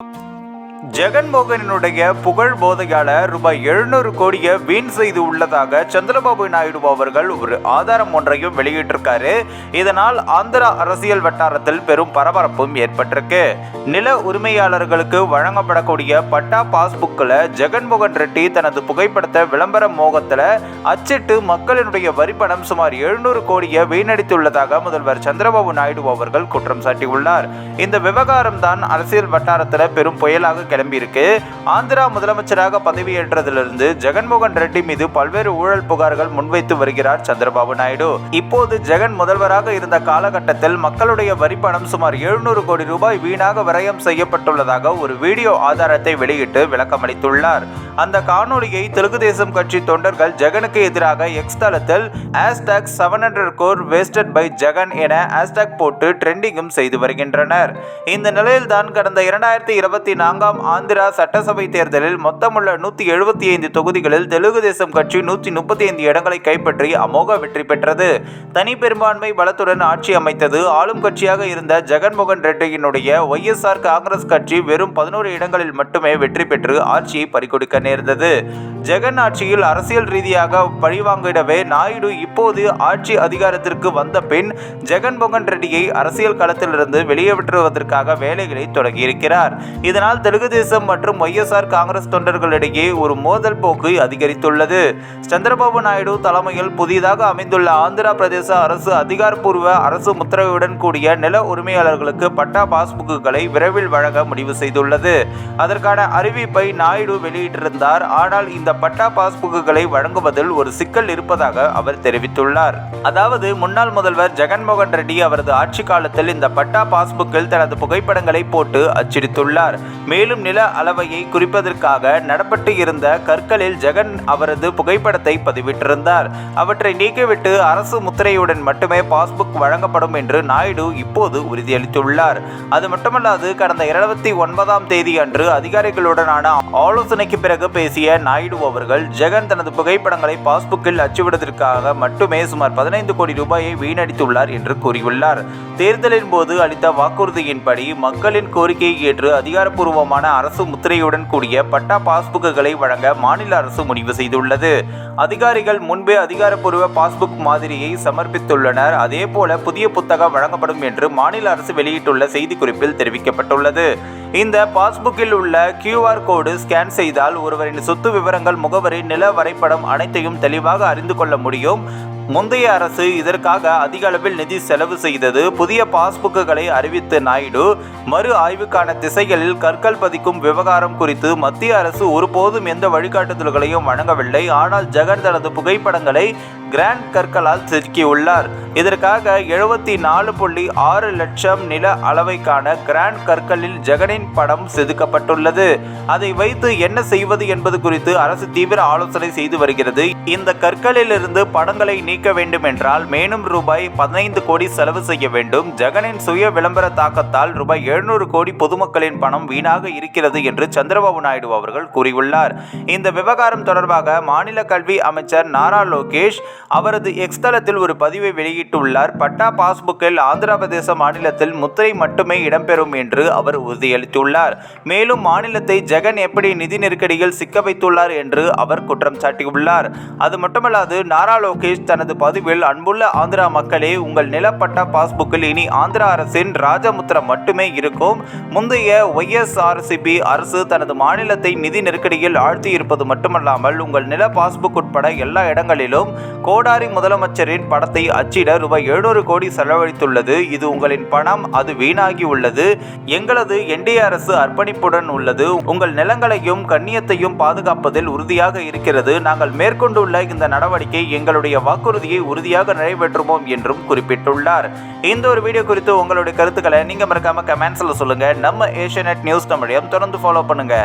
you ஜெகன்மோகனினுடைய புகழ் போதையால ரூபாய் எழுநூறு கோடியை வீண் செய்து உள்ளதாக சந்திரபாபு நாயுடு அவர்கள் ஒரு ஆதாரம் ஒன்றையும் வெளியிட்டிருக்காரு. இதனால் ஆந்திர அரசியல் வட்டாரத்தில் பெரும் பரபரப்பும் ஏற்பட்டிருக்கு. நில உரிமையாளர்களுக்கு வழங்கப்படக்கூடிய பட்டா பாஸ்புக்கில் ஜெகன்மோகன் ரெட்டி தனது புகைப்படத்தை விளம்பர மோகத்தில் அச்சிட்டு மக்களினுடைய வரிப்பணம் சுமார் எழுநூறு கோடியை வீணடித்துள்ளதாக முதல்வர் சந்திரபாபு நாயுடு அவர்கள் குற்றம் சாட்டியுள்ளார். இந்த விவகாரம் தான் அரசியல் வட்டாரத்தில் பெரும் புயலாக கிளம்பியிருக்கு. ஆந்திரா முதலமைச்சராக பதவியேற்றதிலிருந்து ஜெகன்மோகன் ரெட்டி மீது பல்வேறு ஊழல் புகார்கள் முன்வைத்து வருகிறார் சந்திரபாபு நாயுடு. இப்போது ஜெகன் முதல்வராக இருந்த காலகட்டத்தில் மக்களுடைய வரிப்பணம் சுமார் எழுநூறு கோடி ரூபாய் வீணாக விரயம் செய்யப்பட்டுள்ளதாக ஒரு வீடியோ ஆதாரத்தை வெளியிட்டு விளக்கமளித்துள்ளார். அந்த காணொளியை தெலுங்கு தேசம் கட்சி தொண்டர்கள் ஜெகனுக்கு எதிராக எக்ஸ் தளத்தில் hashtag seven hundred crore wasted by Jagan என ஹேஷ்டாக் போட்டு ட்ரெண்டிங்கும் செய்து வருகின்றனர். இந்த நிலையில்தான் கடந்த இரண்டாயிரத்தி இருபத்தி நான்காம் ஆந்திரா சட்டசபை தேர்தலில் மொத்தமுள்ள நூற்றி எழுபத்தி ஐந்து தொகுதிகளில் தெலுங்கு தேசம் கட்சி நூற்றி முப்பத்தி ஐந்து இடங்களை கைப்பற்றி அமோக வெற்றி பெற்றது. தனி பெரும்பான்மை பலத்துடன் ஆட்சி அமைத்தது ஆளும் கட்சியாக இருந்த ஜெகன்மோகன் ரெட்டியினுடைய ஒய்எஸ்ஆர் காங்கிரஸ் கட்சி வெறும் பதினோரு இடங்களில் மட்டுமே வெற்றி பெற்று ஆட்சியை பறிகொடுக்க நேர்ந்தது. ஜெகன் ஆட்சியில் அரசியல் ரீதியாக பழிவாங்கிடவே நாயுடு இப்போது ஆட்சி அதிகாரத்திற்கு வந்த பின் ஜெகன்மோகன் ரெட்டியை அரசியல் களத்திலிருந்து வெளியேற்றுவதற்காக வேலைகளை தொடங்கியிருக்கிறார். இதனால் தெலுங்கு தேசம் மற்றும் ஒய்எஸ்ஆர் காங்கிரஸ் தொண்டர்களிடையே ஒரு மோதல் போக்கு அதிகரித்துள்ளது. சந்திரபாபு நாயுடு தலைமையில் புதிதாக அமைந்துள்ள ஆந்திரா பிரதேச அரசு அதிகாரப்பூர்வ அரசு உத்தரவுடன் கூடிய நில உரிமையாளர்களுக்கு பட்டா பாஸ்புக்குகளை விரைவில் வழங்க முடிவு செய்துள்ளது. அதற்கான அறிவிப்பை நாயுடு வெளியிட்டிருந்தார் ஆனால் இந்த பட்டா பாஸ்புக்குகளை வழங்குவதில் ஒரு சிக்கல் இருப்பதாக அவர் தெரிவித்துள்ளார். அதாவது முன்னாள் முதல்வர் ஜெகன்மோகன் ரெட்டி அவரது ஆட்சி காலத்தில் இந்த பட்டா பாஸ்புக்கில் தனது புகைப்படங்களை போட்டு அச்சிடித்துள்ளார் மேலும் நில அளவையை குறிப்பதற்காக நடப்பட்டு இருந்த கற்களில் ஜெகன் அவரது புகைப்படத்தை பதிவிட்டிருந்தார். அவற்றை நீக்கிவிட்டு அரசு முத்திரையுடன் மட்டுமே பாஸ்புக் வழங்கப்படும் என்று நாயுடு இப்போது உறுதியளித்துள்ளார். அது மட்டுமல்லாது கடந்த இருபத்தி ஒன்பதாம் தேதி அன்று அதிகாரிகளுடனான ஆலோசனைக்கு பிறகு பிறகு பேசிய நாயுடு அவர்கள் ஜெகன் தனது புகைப்படங்களை பாஸ்புக்கில் அச்சுவிடுவதற்காக மட்டுமே சுமார் பதினைந்து கோடி ரூபாயை வீணடித்துள்ளார் என்று கூறியுள்ளார். தேர்தலின் போது அளித்த வாக்குறுதியின்படி மக்களின் கோரிக்கையை ஏற்று அதிகாரப்பூர்வமான அரசு முத்திரையுடன் கூடிய பட்டா பாஸ்புக்குகளை வழங்க மாநில அரசு முடிவு செய்துள்ளது. அதிகாரிகள் முன்பே அதிகாரப்பூர்வ பாஸ்புக் மாதிரியை சமர்ப்பித்துள்ளனர். அதேபோல புதிய புத்தகம் வழங்கப்படும் என்று மாநில அரசு வெளியிட்டுள்ள செய்திக்குறிப்பில் தெரிவிக்கப்பட்டுள்ளது. இந்த பாஸ்புக்கில் உள்ள கியூஆர் கோடு ஸ்கேன் செய்தால் ஒருவரின் சொத்து விவரங்கள் முகவரி நில வரைபடம் அனைத்தையும் தெளிவாக அறிந்து கொள்ள முடியும். முந்தைய அரசு இதற்காக அதிக அளவில் நிதி செலவு செய்தது. புதிய பாஸ்புக்குகளை அறிவித்த நாயுடு மறு ஆய்வுக்கான திசைகளில் கற்கள் பதிக்கும் விவகாரம் குறித்து மத்திய அரசு ஒருபோதும் எந்த வழிகாட்டுதல்களையும் வழங்கவில்லை. ஆனால் ஜெகன் தனது புகைப்படங்களை கிராண்ட் கற்களால் செதுக்கியுள்ளார் இதற்காக எழுபத்தி நாலு புள்ளி ஆறு லட்சம் நில அளவைக்கான கிராண்ட் கற்களில் ஜெகனின் படம் செதுக்கப்பட்டுள்ளது. அதை வைத்து என்ன செய்வது என்பது குறித்து அரசு தீவிர ஆலோசனை செய்து வருகிறது. இந்த கற்களிலிருந்து படங்களை நீ மீட்க வேண்டும் என்றால் மேலும் ரூபாய் பதினைந்து கோடி செலவு செய்ய வேண்டும். ஜெகனின் சுய விளம்பர தாக்கத்தால் ரூபாய் எழுநூறு கோடி பொதுமக்களின் பணம் வீணாக இருக்கிறது என்று சந்திரபாபு நாயுடு அவர்கள் கூறியுள்ளார். இந்த விவகாரம் தொடர்பாக மாநில கல்வி அமைச்சர் நாரா லோகேஷ் அவரது எக்ஸ் தளத்தில் ஒரு பதிவை வெளியிட்டுள்ளார். பட்டா பாஸ்புக்கில் ஆந்திர பிரதேச மாநிலத்தில் முத்திரை மட்டுமே இடம்பெறும் என்று அவர் உறுதியளித்துள்ளார். மேலும் மாநிலத்தை ஜெகன் எப்படி நிதி நெருக்கடியில் சிக்க வைத்துள்ளார் என்று அவர் குற்றம் சாட்டியுள்ளார். அது மட்டுமல்லாது நாரா லோகேஷ் தனது பதிவில் அன்புள்ள ஆந்திரா மக்களே உங்கள் நிலப்பட்ட பாஸ்புக்கில் இனி ஆந்திரா அரசின் ராஜமுத்திரம் மட்டுமே இருக்கும். முந்தைய ஒய்எஸ்ஆர்சிபி அரசு தனது மாநிலத்தை நிதி நெருக்கடியில் ஆழ்த்தி இருப்பது மட்டுமல்லாமல் உங்கள் நில பாஸ்புக் உட்பட எல்லா இடங்களிலும் கோடாரி முதலமைச்சரின் படத்தை அச்சிட ரூபாய் எழுநூறு கோடி செலவழித்துள்ளது. இது உங்களின் பணம் அது வீணாகி உள்ளது. எங்களது என்டிஏ அரசு அர்ப்பணிப்புடன் உள்ளது. உங்கள் நிலங்களையும் கண்ணியத்தையும் பாதுகாப்பதில் உறுதியாக இருக்கிறது. நாங்கள் மேற்கொண்டுள்ள இந்த நடவடிக்கை எங்களுடைய வாக்குறுதியை உறுதியாக நிறைவேற்றுவோம் என்றும் குறிப்பிட்டுள்ளார். இந்த ஒரு வீடியோ குறித்து உங்களுடைய கருத்துக்களை நீங்க மறக்காம கமெண்ட்ஸ்ல சொல்லுங்க. நம்ம ஏஷியநெட் நியூஸ் தமிழையும் தொடர்ந்து ஃபாலோ பண்ணுங்க.